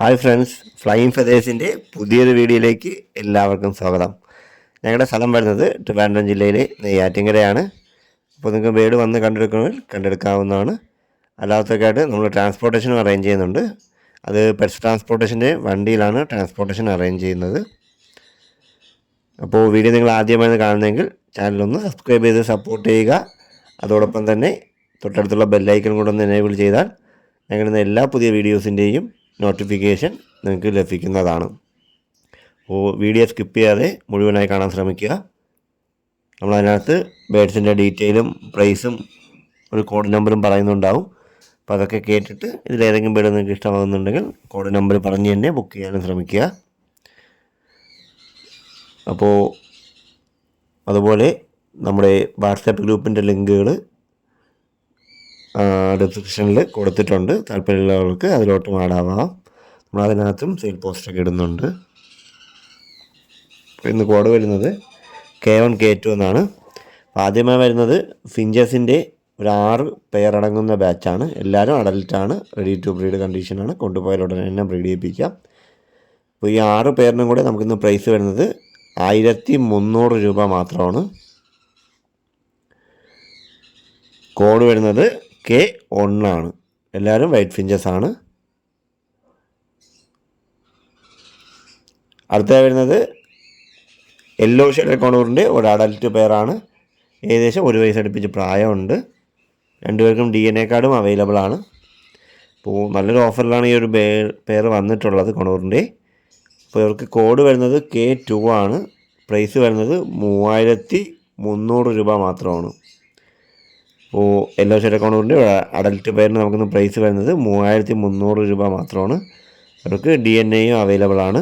Hi friends flying ഫെതേഴ്സിന്റെ പുതിയൊരു വീഡിയോയിലേക്ക് എല്ലാവർക്കും സ്വാഗതം. ഞങ്ങളുടെ സ്ഥലം വരുന്നത് ട്രിവാൻഡ്രം ജില്ലയിലെ നെയ്യാറ്റിങ്കരയാണ് അപ്പോൾ നിങ്ങൾക്ക് വീട് വന്ന് കണ്ടെടുക്കണമെങ്കിൽ കണ്ടെടുക്കാവുന്നതാണ്. അല്ലാത്തതൊക്കെയായിട്ട് നമ്മൾ ട്രാൻസ്പോർട്ടേഷനും അറേഞ്ച് ചെയ്യുന്നുണ്ട്. അത് പെറ്റ്സ് ട്രാൻസ്പോർട്ടേഷന്റെ വണ്ടിയിലാണ് ട്രാൻസ്പോർട്ടേഷൻ അറേഞ്ച് ചെയ്യുന്നത്. അപ്പോൾ വീഡിയോ നിങ്ങൾ ആദ്യമായി കാണുന്നതെങ്കിൽ ചാനലൊന്ന് സബ്സ്ക്രൈബ് ചെയ്ത് സപ്പോർട്ട് ചെയ്യുക. അതോടൊപ്പം തന്നെ തൊട്ടടുത്തുള്ള ബെല്ലൈക്കൺ കൂടെ ഒന്ന് എനേബിൾ ചെയ്താൽ ഞങ്ങളുടെ എല്ലാ പുതിയ വീഡിയോസിന്റെയും നോട്ടിഫിക്കേഷൻ നിങ്ങൾക്ക് ലഭിക്കുന്നതാണ്. അപ്പോൾ വീഡിയോ സ്കിപ്പ് ചെയ്യാതെ മുഴുവനായി കാണാൻ ശ്രമിക്കുക. നമ്മൾ അതിനകത്ത് ബേഡ്സിന്റെ ഡീറ്റെയിലും പ്രൈസും ഒരു കോഡ് നമ്പറും പറയുന്നുണ്ടാവും. അപ്പോൾ അതൊക്കെ കേട്ടിട്ട് ഇതിലേതെങ്കിലും ബേഡ് നിങ്ങൾക്ക് ഇഷ്ടമാകുന്നുണ്ടെങ്കിൽ കോഡ് നമ്പർ പറഞ്ഞ് തന്നെ ബുക്ക് ചെയ്യാനും ശ്രമിക്കുക. അപ്പോൾ അതുപോലെ നമ്മുടെ വാട്സാപ്പ് ഗ്രൂപ്പിന്റെ ലിങ്കുകൾ ഡിസ്ക്രിപ്ഷനിൽ കൊടുത്തിട്ടുണ്ട്. താല്പര്യമുള്ളവർക്ക് അതിലോട്ട് നമ്മൾ നമ്മളതിനകത്തും സെയിൽ പോസ്റ്റൊക്കെ ഇടുന്നുണ്ട്. ഇന്ന് കോഡ് വരുന്നത് കെ വൺ കെ ടു എന്നാണ്. ആദ്യമായി വരുന്നത് ഫിഞ്ചസിന്റെ ഒരു ആറ് പേരടങ്ങുന്ന ബാച്ചാണ് എല്ലാവരും അഡൽട്ടാണ് റെഡി ടു ബ്രീഡ് കണ്ടീഷനാണ് കൊണ്ടുപോയാൽ ഉടനെ തന്നെ ബ്രീഡ് ചെയ്യിപ്പിക്കാം. അപ്പോൾ ഈ ആറ് പേരിനും കൂടെ നമുക്കിന്ന് പ്രൈസ് വരുന്നത് ആയിരത്തി മുന്നൂറ് രൂപ മാത്രമാണ്. കോഡ് വരുന്നത് കെ ഒന്നാണ്. എല്ലാവരും വൈറ്റ് ഫിഞ്ചസ് ആണ്. അടുത്ത വരുന്നത് യെല്ലോ ഷെയ്ഡ് കോണൂറിന്റെ ഒരു അഡൽറ്റ് പെയറാണ് ഏകദേശം ഒരു വയസ്സ് അടുപ്പിച്ച് പ്രായമുണ്ട്. രണ്ടുപേർക്കും ഡി എൻ എ കാർഡും അവൈലബിൾ ആണ്. അപ്പോൾ നല്ലൊരു ഓഫറിലാണ് ഈ ഒരു പെയർ വന്നിട്ടുള്ളത് കൊണൂറിന്റെ. അപ്പോൾ ഇവർക്ക് കോഡ് വരുന്നത് കെ ടു ആണ്. പ്രൈസ് വരുന്നത് മൂവായിരത്തി മുന്നൂറ് രൂപ മാത്രമാണ്. അപ്പോൾ എല്ലാ ഷെയ്ഡ് അക്കൗണ്ടിന്റെ അഡൽട്ട് പേരിന് നമുക്കിന്ന് പ്രൈസ് വരുന്നത് മൂവായിരത്തി മുന്നൂറ് രൂപ മാത്രമാണ്. അവർക്ക് ഡി എൻ എയും അവൈലബിൾ ആണ്.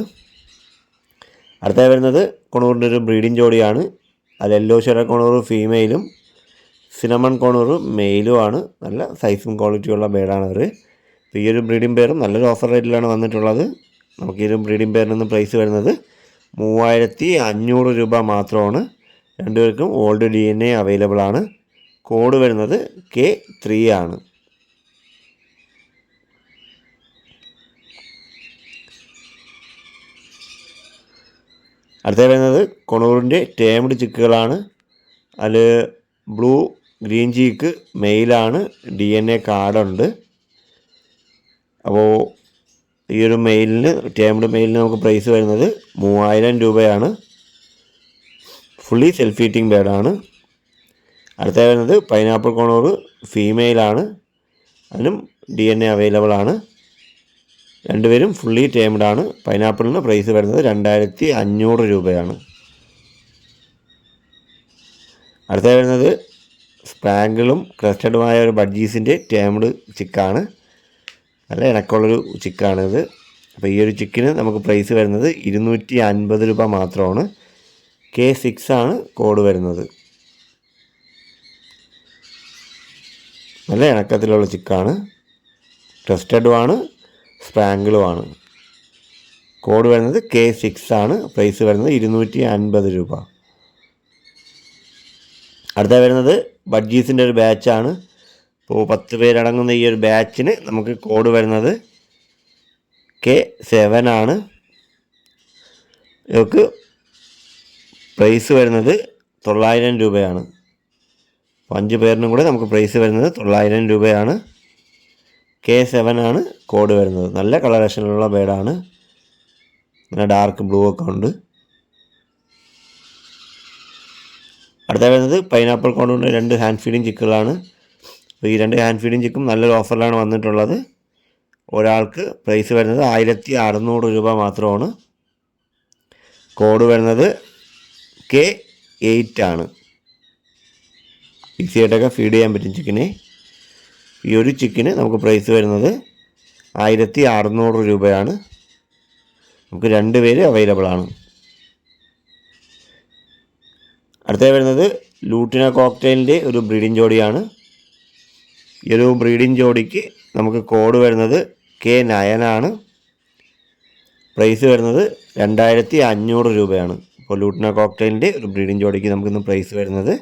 അടുത്തായി വരുന്നത് കൊണൂറിന്റെ ഒരു ബ്രീഡിംഗ് ജോഡിയാണ്. അത് യെല്ലോ ഷെയ്ഡ് കൊണൂർ ഫീമെയിലും സിനമൺ കൊണൂർ മെയിലുമാണ് നല്ല സൈസും ക്വാളിറ്റിയുള്ള ബേഡാണ് അവർ അപ്പോൾ ഈ ഒരു ബ്രീഡിംഗ് പേരും നല്ലൊരു ഓഫർ റേറ്റിലാണ് വന്നിട്ടുള്ളത്. നമുക്ക് ഈ ഒരു ബ്രീഡിംഗ് പേരിൽ നിന്ന് പ്രൈസ് വരുന്നത് മൂവായിരത്തി അഞ്ഞൂറ് രൂപ മാത്രമാണ്. രണ്ടുപേർക്കും old D N A available ആണ്. കോഡ് വരുന്നത് കെ ത്രീ ആണ്. അടുത്ത വരുന്നത് കൊണൂറിന്റെ ടേംഡ് ചിക്കുകളാണ്. അതിൽ ബ്ലൂ ഗ്രീൻ ചീക്ക് മെയിലാണ് ഡി എൻ എ കാർഡുണ്ട് അപ്പോൾ ഈ ഒരു മെയിലിന് ടേംഡ് മെയിലിന് നമുക്ക് പ്രൈസ് വരുന്നത് മൂവായിരം രൂപയാണ്. ഫുള്ളി സെൽഫ് ഈറ്റിംഗ് ബേഡാണ് അടുത്ത വരുന്നത് പൈനാപ്പിൾ കോണൂർ ഫീമെയിലാണ് അതിനും ഡി എൻ എ അവൈലബിൾ ആണ്. രണ്ടുപേരും ഫുള്ളി ടേംഡ് ആണ്. പൈനാപ്പിളിന് പ്രൈസ് വരുന്നത് രണ്ടായിരത്തി അഞ്ഞൂറ് രൂപയാണ്. അടുത്ത വരുന്നത് സ്പാങ്കിളും ക്രസ്റ്റഡുമായ ഒരു ബഡ്ജീസിന്റെ ടേംഡ് ചിക്കാണ് നല്ല ഇണക്കമുള്ളൊരു ചിക്കാണിത് അപ്പോൾ ഈ ഒരു ചിക്കിന് നമുക്ക് പ്രൈസ് വരുന്നത് ഇരുന്നൂറ്റി അൻപത് രൂപ മാത്രമാണ്. കെ സിക്സ് ആണ് കോഡ് വരുന്നത്. നല്ല ഇണക്കത്തിലുള്ള ചിക്കാണ്. ടെസ്റ്റഡുമാണ് സ്പ്രാങ്കിളുമാണ് കോഡ് വരുന്നത് കെ സിക്സ് ആണ്. പ്രൈസ് വരുന്നത് ഇരുന്നൂറ്റി അൻപത് രൂപ. അടുത്ത വരുന്നത് ബഡ്ജീസിന്റെ ഒരു ബാച്ചാണ് ഇപ്പോൾ പത്ത് പേരടങ്ങുന്ന ഈ ഒരു ബാച്ചിന് നമുക്ക് കോഡ് വരുന്നത് കെ സെവൻ ആണ്. ഇവർക്ക് പ്രൈസ് വരുന്നത് തൊള്ളായിരം രൂപയാണ്. അപ്പോൾ അഞ്ച് പേരിനും കൂടെ നമുക്ക് പ്രൈസ് വരുന്നത് തൊള്ളായിരം രൂപയാണ്. കെ സെവൻ ആണ് കോഡ് വരുന്നത്. നല്ല കളറേഷനിലുള്ള ബേഡാണ് നല്ല ഡാർക്ക് ബ്ലൂ ഒക്കെ ഉണ്ട്. അടുത്ത വരുന്നത് പൈനാപ്പിൾ കോണ്ടുകൊണ്ട് രണ്ട് ഹാൻഡ് ഫീഡിങ് ചിക്കുകളാണ് അപ്പോൾ ഈ രണ്ട് ഹാൻഡ് ഫീഡിങ് ചിക്കും നല്ലൊരു ഓഫറിലാണ് വന്നിട്ടുള്ളത്. ഒരാൾക്ക് പ്രൈസ് വരുന്നത് ആയിരത്തി അറുന്നൂറ് രൂപ മാത്രമാണ്. കോഡ് വരുന്നത് കെ എയ്റ്റ് ആണ്. ഈസി ആയിട്ടൊക്കെ ഫീഡ് ചെയ്യാൻ പറ്റും ചിക്കനെ ഈ ഒരു ചിക്കന് നമുക്ക് പ്രൈസ് വരുന്നത് ആയിരത്തി അറുന്നൂറ് രൂപയാണ്. നമുക്ക് രണ്ട് പേര് അവൈലബിൾ ആണ്. അടുത്ത വരുന്നത് ലൂട്ടിന കോക്ടെയിലിന്റെ ഒരു ബ്രീഡിംഗ് ജോഡിയാണ്. ഈ ഒരു ബ്രീഡിംഗ് ജോഡിക്ക് നമുക്ക് കോഡ് വരുന്നത് കെ നയനാണ് പ്രൈസ് വരുന്നത് രണ്ടായിരത്തി അഞ്ഞൂറ് രൂപയാണ് ഇപ്പോൾ ലൂട്ടിന കോക്ടെയിലിന്റെ ഒരു ബ്രീഡിംഗ് ജോഡിക്ക് നമുക്കിന്ന് പ്രൈസ് വരുന്നത്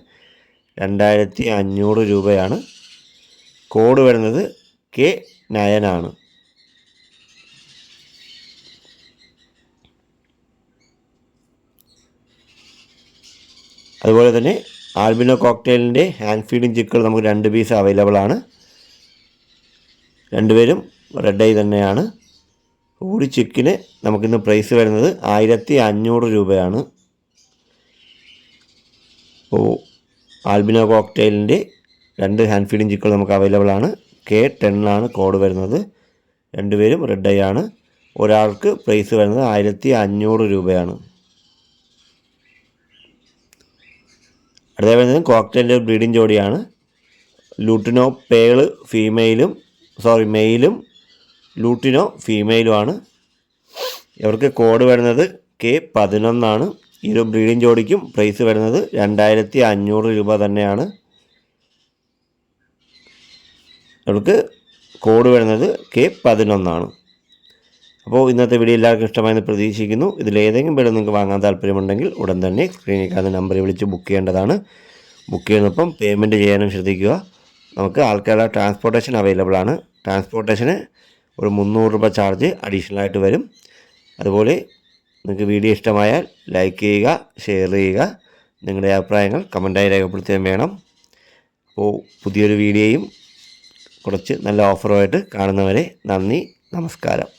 രണ്ടായിരത്തി അഞ്ഞൂറ് രൂപയാണ് കോഡ് വരുന്നത് കെ നയനാണ്. അതുപോലെ തന്നെ ആൽബിനോ കോക്ടെയിലിന്റെ ഹാൻഡ് ഫീഡിങ് ചിക്കുകൾ നമുക്ക് രണ്ട് പീസ് അവൈലബിൾ ആണ്. രണ്ടുപേരും റെഡ് ഐ തന്നെയാണ്. കൂടി ചിക്കിന് നമുക്കിന്ന് പ്രൈസ് വരുന്നത് ആയിരത്തി അഞ്ഞൂറ് രൂപയാണ്. ഓ ആൽബിനോ കോക്ടെയിലിന്റെ രണ്ട് ഹാൻഡ് ഫീഡിങ് ചിക്കുകൾ നമുക്ക് അവൈലബിൾ ആണ്. കെ ടെണ്ണാണ് കോഡ് വരുന്നത്. രണ്ടുപേരും റെഡ് ഐ ആണ്. ഒരാൾക്ക് പ്രൈസ് വരുന്നത് ആയിരത്തി അഞ്ഞൂറ് രൂപയാണ്. അടുത്ത വരുന്നത് കോക്ടെയിലിന്റെ ബ്രീഡിംഗ് ജോഡിയാണ്. ലൂട്ടിനോ പേൾ ഫീമെയിലും സോറി മെയിലും ലൂട്ടിനോ ഫീമെയിലുമാണ് ഇവർക്ക് കോഡ് വരുന്നത് കെ പതിനൊന്നാണ്. ഈ ഒരു ബ്രീഡിംഗ് ജോഡിക്കും പ്രൈസ് വരുന്നത് രണ്ടായിരത്തി അഞ്ഞൂറ് രൂപ തന്നെയാണ്. നമുക്ക് കോഡ് വരുന്നത് കെ പതിനൊന്നാണ്. അപ്പോൾ ഇന്നത്തെ വീഡിയോ എല്ലാവർക്കും ഇഷ്ടമായെന്ന് പ്രതീക്ഷിക്കുന്നു. ഇതിലേതെങ്കിലും വീട് നിങ്ങൾക്ക് വാങ്ങാൻ താല്പര്യമുണ്ടെങ്കിൽ ഉടൻ തന്നെ സ്ക്രീനിൽ കാണുന്ന നമ്പറിൽ വിളിച്ച് ബുക്ക് ചെയ്യേണ്ടതാണ്. ബുക്ക് ചെയ്യുന്നപ്പം പേയ്മെന്റ് ചെയ്യാനും ശ്രദ്ധിക്കുക. നമുക്ക് ആൾക്കാരുടെ ട്രാൻസ്പോർട്ടേഷൻ അവൈലബിൾ ആണ്. ട്രാൻസ്പോർട്ടേഷന് ഒരു മുന്നൂറ് രൂപ ചാർജ് അഡീഷണൽ ആയിട്ട് വരും. അതുപോലെ നിങ്ങൾക്ക് വീഡിയോ ഇഷ്ടമായാൽ ലൈക്ക് ചെയ്യുക ഷെയർ ചെയ്യുക. നിങ്ങളുടെ അഭിപ്രായങ്ങൾ കമന്റായി രേഖപ്പെടുത്തുകയും വേണം. അപ്പോൾ പുതിയൊരു വീഡിയോയും കുറച്ച് നല്ല ഓഫറുമായിട്ട് കാണുന്നവരെ നന്ദി നമസ്കാരം.